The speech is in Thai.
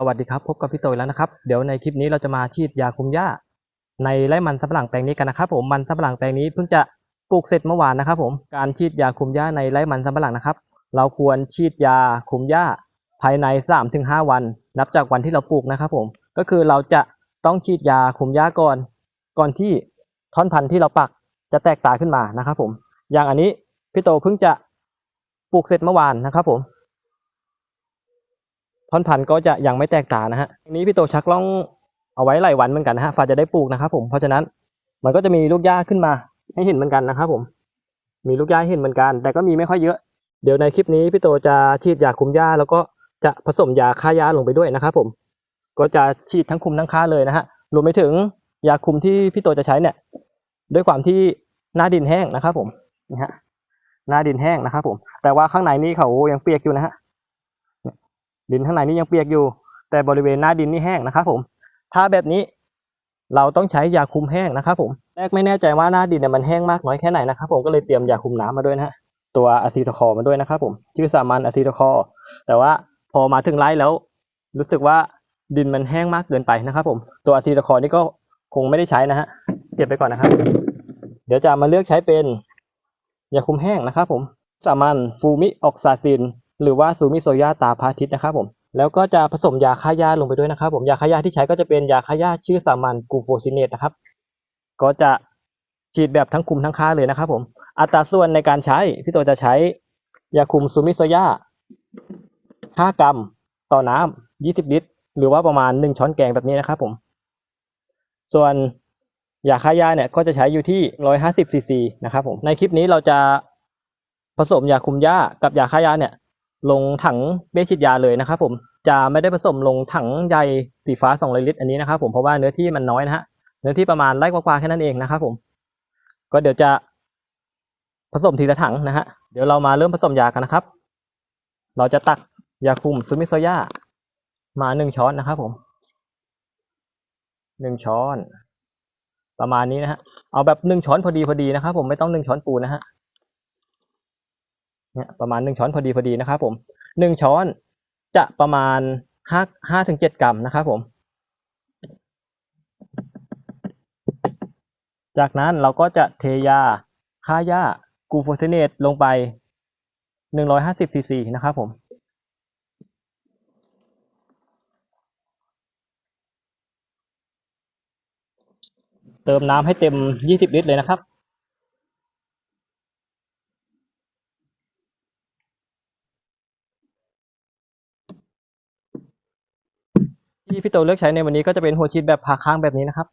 สวัสดีครับ พบกับพี่โตยแล้วนะครับ เดี๋ยวในคลิปนี้เราจะมาฉีดยาคุมหญ้า ในไร่มันสำปะหลังแปลงนี้กันนะครับ ผมมันสำปะหลังแปลงนี้เพิ่งจะปลูกเสร็จเมื่อวานนะครับ ผมการฉีดยาคุมหญ้าในไร่มันสำปะหลังนะครับ เราควรฉีดยาคุมหญ้าภายใน 3-5ถึงวัน นับจากวันที่เราปลูกนะครับ ผมก็คือเราจะต้องฉีดยาคุมหญ้าก่อน ก่อนที่ท่อนพันธุ์ที่เราปักจะแตกตายขึ้นมานะครับ ผม อย่างอันนี้พี่โตเพิ่งจะปลูกเสร็จเมื่อวานนะครับ ผม ท่อนพันธุ์ก็จะยังไม่แตกต่างนะฮะทีนี้พี่โตชักล่องเอาไว้หลายวันเหมือนกันนะฮะฝาจะได้ปลูกนะครับผมเพราะฉะนั้นมันก็จะมีลูกหญ้าขึ้นมาให้เห็นเหมือนกันนะครับผมมีลูกหญ้าหเห็นเหมือนกัน แต่ก็มีไม่ค่อยเยอะ เดี๋ยวในคลิปนี้พี่โตจะฉีดยาคุมหญ้าแล้วก็จะผสมยาฆ่าหญ้าลงไปด้วยนะครับผม ก็จะฉีดทั้งคุมทั้งฆ่าเลยนะฮะรวมไปถึงยาคุมที่พี่โตจะใช้เนี่ย ด้วยความที่หน้าดินแห้งนะครับผมนี่ฮะหน้าดินแห้งนะครับผม แต่ว่าข้างในนี่เขายังเปียกอยู่นะฮะ ดินข้างในนี่ยังเปียกอยู่ แต่บริเวณหน้าดินนี่แห้งนะครับผม ถ้าแบบนี้เราต้องใช้ยาคุมแห้งนะครับผมแรกไม่แน่ใจว่าหน้าดินเนี่ยมันแห้งมากน้อยแค่ไหนนะครับผมก็เลยเตรียมยาคุมน้ำมาด้วยนะฮะตัวอะซิโทคอมาด้วยนะครับผมชื่อสามัญอะซิโทคอแต่ว่าพอมาถึงไร่แล้ว รู้สึกว่าดินมันแห้งมากเกินไปนะครับผมตัวอะซิโทคอนี่ก็คงไม่ได้ใช้นะฮะเก็บไปก่อนนะครับ เดี๋ยวจะมาเลือกใช้เป็นยาคุมแห้งนะครับผมสามัญฟูมิออกซาซิน หรือว่าซูมิโซยาตาพาทิตนะครับผมแล้วก็จะผสมยาฆ่าหญ้าลงไปด้วยนะครับ ผมยาฆ่าหญ้าที่ใช้ก็จะเป็นยาฆ่าหญ้าชื่อสามัญกูโฟซินเนตนะครับ ก็จะฉีดแบบทั้งคุมทั้งฆ่าเลยนะครับผมอัตราส่วนในการใช้พี่โตจะใช้ยาคุมซูมิโซยา5 กรัมต่อน้ำ20 ลิตร หรือว่าประมาณ 1 ช้อนแกงแบบนี้นะครับผม ส่วนยาฆ่าหญ้าเนี่ยก็จะใช้อยู่ที่ 150ซีซีนะครับผมในคลิปนี้เราจะผสมยาคุมหญ้ากับยาฆ่าหญ้าเนี่ย ลงถังเบฉีดยาเลยนะครับผมจะไม่ได้ผสมลงถังใยสีฟ้า200ลิตรอันนี้นะครับผมเพราะว่าเนื้อที่มันน้อยนะฮะเนื้อที่ประมาณไร่กว่าๆแค่นั้นเองนะครับผมก็เดี๋ยวจะผสมทีละถังนะฮะเดี๋ยวเรามาเริ่มผสมยากันนะครับ เราจะตักยาคุมซูมิโซยามาหนึ่งช้อนนะครับผมหนึ่งช้อน ประมาณนี้นะฮะเอาแบบหนึ่งช้อนพอดีพอดีนะครับผมไม่ต้องหนึ่งช้อนปูนะฮะ เนี่ยประมาณหนึ่งช้อนพอดีพอดีนะครับผมหนึ่งช้อนจะประมาณห้าห้าถึงเจ็ดกรัมนะครับผม จากนั้นเราก็จะเทยาฆ่าหญ้ากูโฟเซเนตลงไปหนึ่งร้อยห้าสิบซีซีนะครับผมเติมน้ำให้เต็มยี่สิบลิตรเลยนะครับ ที่พี่โตเลือกใช้ในวันนี้ก็จะเป็นหัวฉีดแบบผ่าค้างแบบนี้นะครับ